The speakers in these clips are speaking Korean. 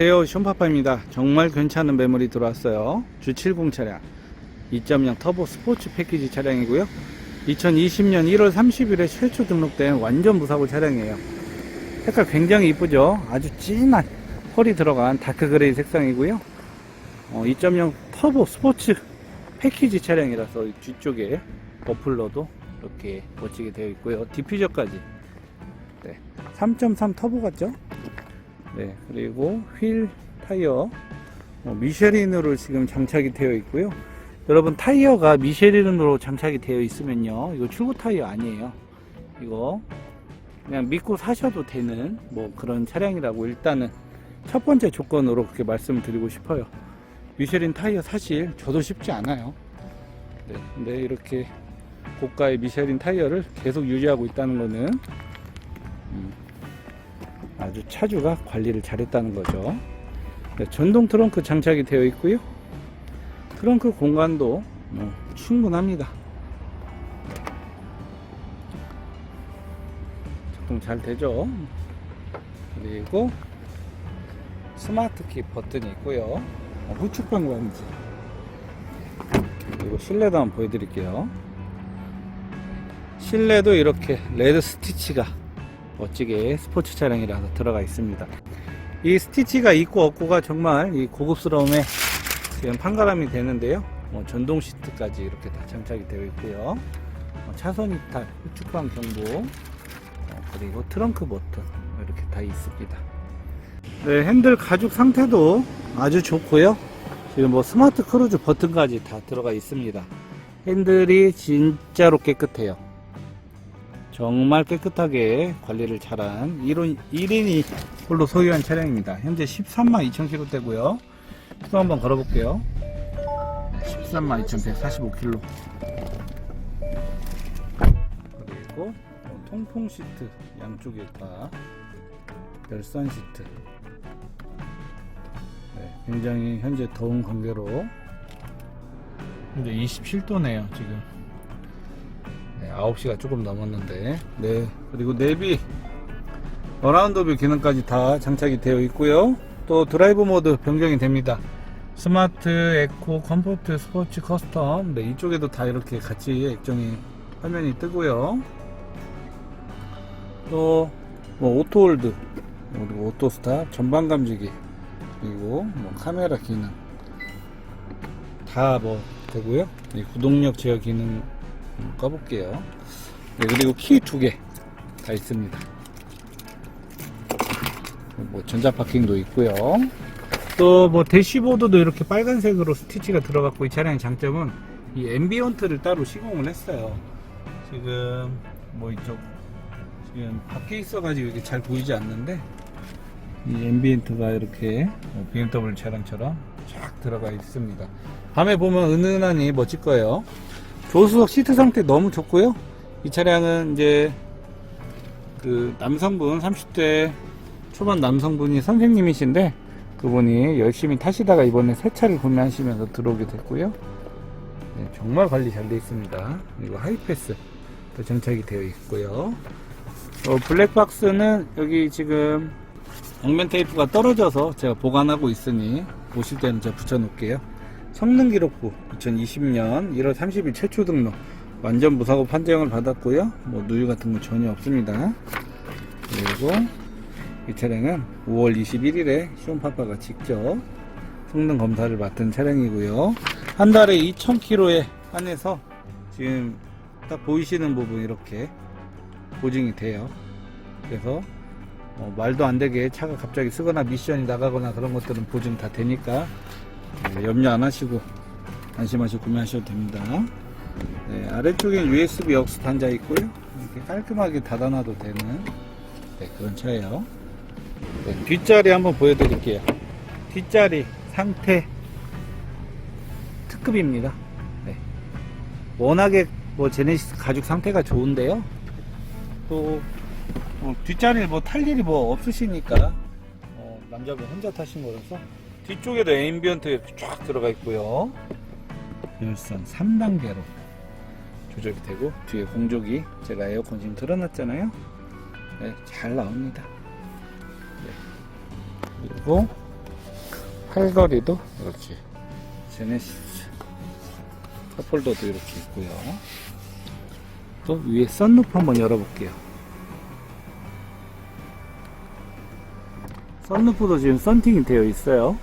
안녕하세요. 숀파파입니다. 정말 괜찮은 매물이 들어왔어요. G70 차량. 2.0 터보 스포츠 패키지 차량이고요. 2020년 1월 30일에 최초 등록된 완전 무사고 차량이에요. 색깔 굉장히 이쁘죠? 아주 진한 펄이 들어간 다크 그레이 색상이고요. 어, 2.0 터보 스포츠 패키지 차량이라서 이 뒤쪽에 머플러도 이렇게 멋지게 되어 있고요. 디퓨저까지. 네, 3.3 터보 같죠 네, 그리고 휠 타이어 어, 미쉐린으로 지금 장착이 되어 있고요. 여러분 타이어가 미쉐린으로 장착이 되어 있으면요, 이거 출고 타이어 아니에요. 이거 그냥 믿고 사셔도 되는 뭐 그런 차량이라고 일단은 첫 번째 조건으로 그렇게 말씀을 드리고 싶어요. 미쉐린 타이어 사실 저도 쉽지 않아요. 네, 근데 이렇게 고가의 미쉐린 타이어를 계속 유지하고 있다는 거는 아주 차주가 관리를 잘했다는 거죠. 네, 전동 트렁크 장착이 되어 있고요. 트렁크 공간도 뭐 충분합니다. 작동 잘 되죠. 그리고 스마트키 버튼이 있고요. 어, 후측 방광지. 그리고 실내도 한번 보여드릴게요. 실내도 이렇게 레드 스티치가 멋지게 스포츠 차량이라서 들어가 있습니다. 이 스티치가 있고 없고가 정말 이 고급스러움에 지금 판가름이 되는데요. 뭐 전동 시트까지 이렇게 다 장착이 되어 있고요. 어, 차선 이탈, 후측방 경보, 어, 그리고 트렁크 버튼 이렇게 다 있습니다. 네, 핸들 가죽 상태도 아주 좋고요. 지금 뭐 스마트 크루즈 버튼까지 다 들어가 있습니다. 핸들이 진짜로 깨끗해요. 정말 깨끗하게 관리를 잘한 1인, 1인이 홀로 소유한 차량입니다. 현재 13만 2천 킬로 대고요. 또 한번 걸어볼게요. 13만 2,145 킬로. 그리고 어, 통풍 시트 양쪽에 다 열선 시트. 네, 굉장히 현재 더운 관계로 현재 27도네요 지금. 네, 9시가 조금 넘었는데. 네. 그리고 내비 어라운드 뷰 기능까지 다 장착이 되어 있고요. 또 드라이브 모드 변경이 됩니다. 스마트 에코 컴포트 스포츠 커스텀. 네 이쪽에도 다 이렇게 같이 액정이 화면이 뜨고요. 또뭐 오토홀드 그리고 오토스탑 전방 감지기 그리고 뭐 카메라 기능 다 뭐 되고요. 이 구동력 제어 기능 꺼볼게요. 네, 그리고 키 두 개 다 있습니다. 뭐 전자 파킹도 있고요. 또 뭐 대시보드도 이렇게 빨간색으로 스티치가 들어갔고 이 차량의 장점은 이 앰비언트를 따로 시공을 했어요. 지금 뭐 이쪽 지금 밖에 있어가지고 이게 잘 보이지 않는데 이 앰비언트가 이렇게 뭐 BMW 차량처럼 쫙 들어가 있습니다. 밤에 보면 은은하니 멋질 거예요. 조수석 시트 상태 너무 좋고요. 이 차량은 이제 그 남성분 30대 초반 남성분이 선생님이신데 그분이 열심히 타시다가 이번에 새 차를 구매하시면서 들어오게 됐고요. 네, 정말 관리 잘 돼 있습니다. 그리고 하이패스 또 장착이 되어 있고요. 어, 블랙박스는 여기 지금 양면 테이프가 떨어져서 제가 보관하고 있으니 보실 때는 제가 붙여 놓을게요. 성능 기록부 2020년 1월 30일 최초 등록. 완전 무사고 판정을 받았고요. 뭐 누유 같은 거 전혀 없습니다. 그리고 이 차량은 5월 21일에 시온파파가 직접 성능 검사를 맡은 차량이고요. 한 달에 2000km에 한해서 지금 딱 보이시는 부분 이렇게 보증이 돼요. 그래서 어, 말도 안 되게 차가 갑자기 쓰거나 미션이 나가거나 그런 것들은 보증 다 되니까 네, 염려 안 하시고 안심하시고 구매하셔도 됩니다. 네, 아래쪽에 USB 역스 단자 있고요. 이렇게 깔끔하게 닫아놔도 되는 네, 그런 차예요. 네, 뒷자리 한번 보여드릴게요. 뒷자리 상태 특급입니다. 네. 워낙에 뭐 제네시스 가죽 상태가 좋은데요. 또 어, 뒷자리를 뭐 탈 일이 뭐 없으시니까 어, 남자분 혼자 타신 거라서 뒤쪽에도 앰비언트 쫙 들어가 있고요. 열선 3단계로 조절이 되고 뒤에 공조기 제가 에어컨 지금 틀어놨잖아요. 네, 잘 나옵니다. 네. 그리고 팔걸이도 이렇게 제네시스 컵홀더도 이렇게 있고요. 또 위에 썬루프 한번 열어볼게요. 썬루프도 지금 썬팅이 되어 있어요.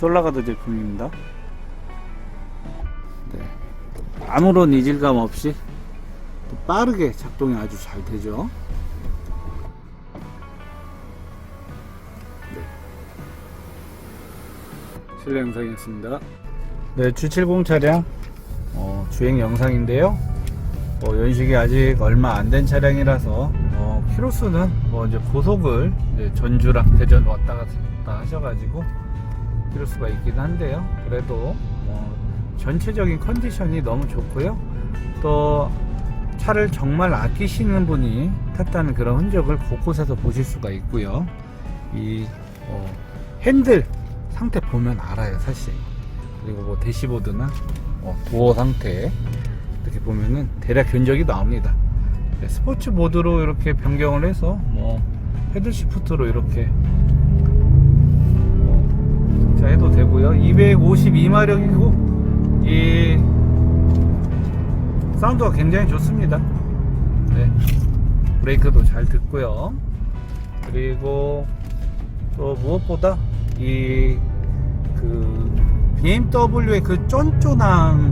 솔라가드 제품입니다. 네. 아무런 이질감 없이 또 빠르게 작동이 아주 잘 되죠. 네. 실내 영상이었습니다. 네, G70 차량 어, 주행 영상인데요. 어, 연식이 아직 얼마 안 된 차량이라서 어, 키로수는 뭐 이제 고속을 이제 전주랑 대전 왔다 갔다 하셔가지고 키로수가 있긴 한데요. 그래도 뭐 전체적인 컨디션이 너무 좋고요. 또 차를 정말 아끼시는 분이 탔다는 그런 흔적을 곳곳에서 보실 수가 있고요. 이 어, 핸들 상태 보면 알아요, 사실. 그리고 뭐 대시보드나 어, 도어 상태 이렇게 보면은 대략 견적이 나옵니다. 네, 스포츠 모드로 이렇게 변경을 해서 뭐 헤드 시프트로 이렇게 어, 자 해도 되고요. 252마력이고 이 사운드가 굉장히 좋습니다. 네. 브레이크도 잘 듣고요. 그리고 또 무엇보다 이 그 BMW의 그 쫀쫀한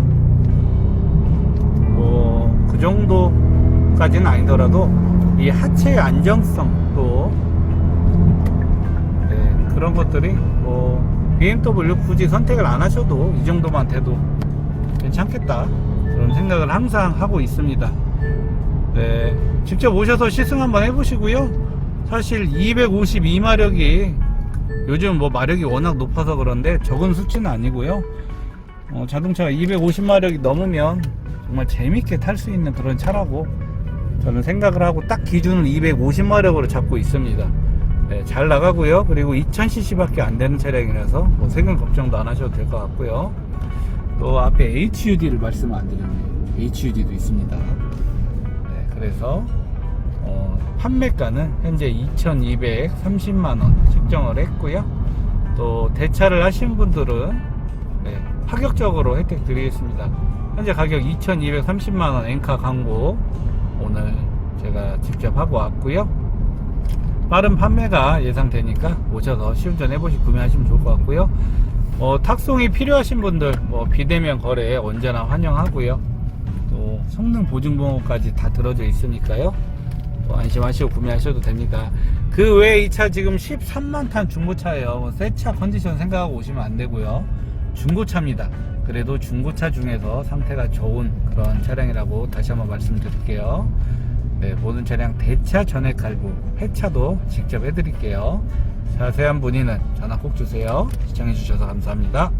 뭐그 정도까지는 아니더라도 이 하체의 안정성 또 네, 그런 것들이 뭐 BMW 굳이 선택을 안 하셔도 이 정도만 돼도 괜찮겠다 그런 생각을 항상 하고 있습니다. 네, 직접 오셔서 시승 한번 해보시고요. 사실 252마력이 요즘 뭐 마력이 워낙 높아서 그런데 적은 수치는 아니고요. 어, 자동차가 250마력이 넘으면 정말 재밌게 탈 수 있는 그런 차라고 저는 생각을 하고 딱 기준은 250마력으로 잡고 있습니다. 네, 잘 나가고요. 그리고 2000cc밖에 안 되는 차량이라서 뭐 세금 걱정도 안 하셔도 될 것 같고요. 또 앞에 HUD를 말씀 안 드렸네요. HUD도 있습니다. 네, 그래서 어, 판매가는 현재 2,230만 원 책정을 했고요. 또 대차를 하신 분들은 네, 파격적으로 혜택 드리겠습니다. 현재 가격 2,230만 원 엔카 광고 오늘 제가 직접 하고 왔고요. 빠른 판매가 예상되니까 오셔서 시운전 해보시 구매하시면 좋을 것 같고요. 어, 탁송이 필요하신 분들 뭐 비대면 거래 언제나 환영하고요. 또 성능 보증 보험까지 다 들어져 있으니까요. 또 안심하시고 구매하셔도 됩니다. 그 외에 이 차 지금 13만 탄 중고차예요. 뭐새차 컨디션 생각하고 오시면 안 되고요. 중고차입니다. 그래도 중고차 중에서 상태가 좋은 그런 차량이라고 다시 한번 말씀드릴게요. 네, 모든 차량 대차 전액 할부, 폐차도 직접 해드릴게요. 자세한 문의는 전화 꼭 주세요. 시청해주셔서 감사합니다.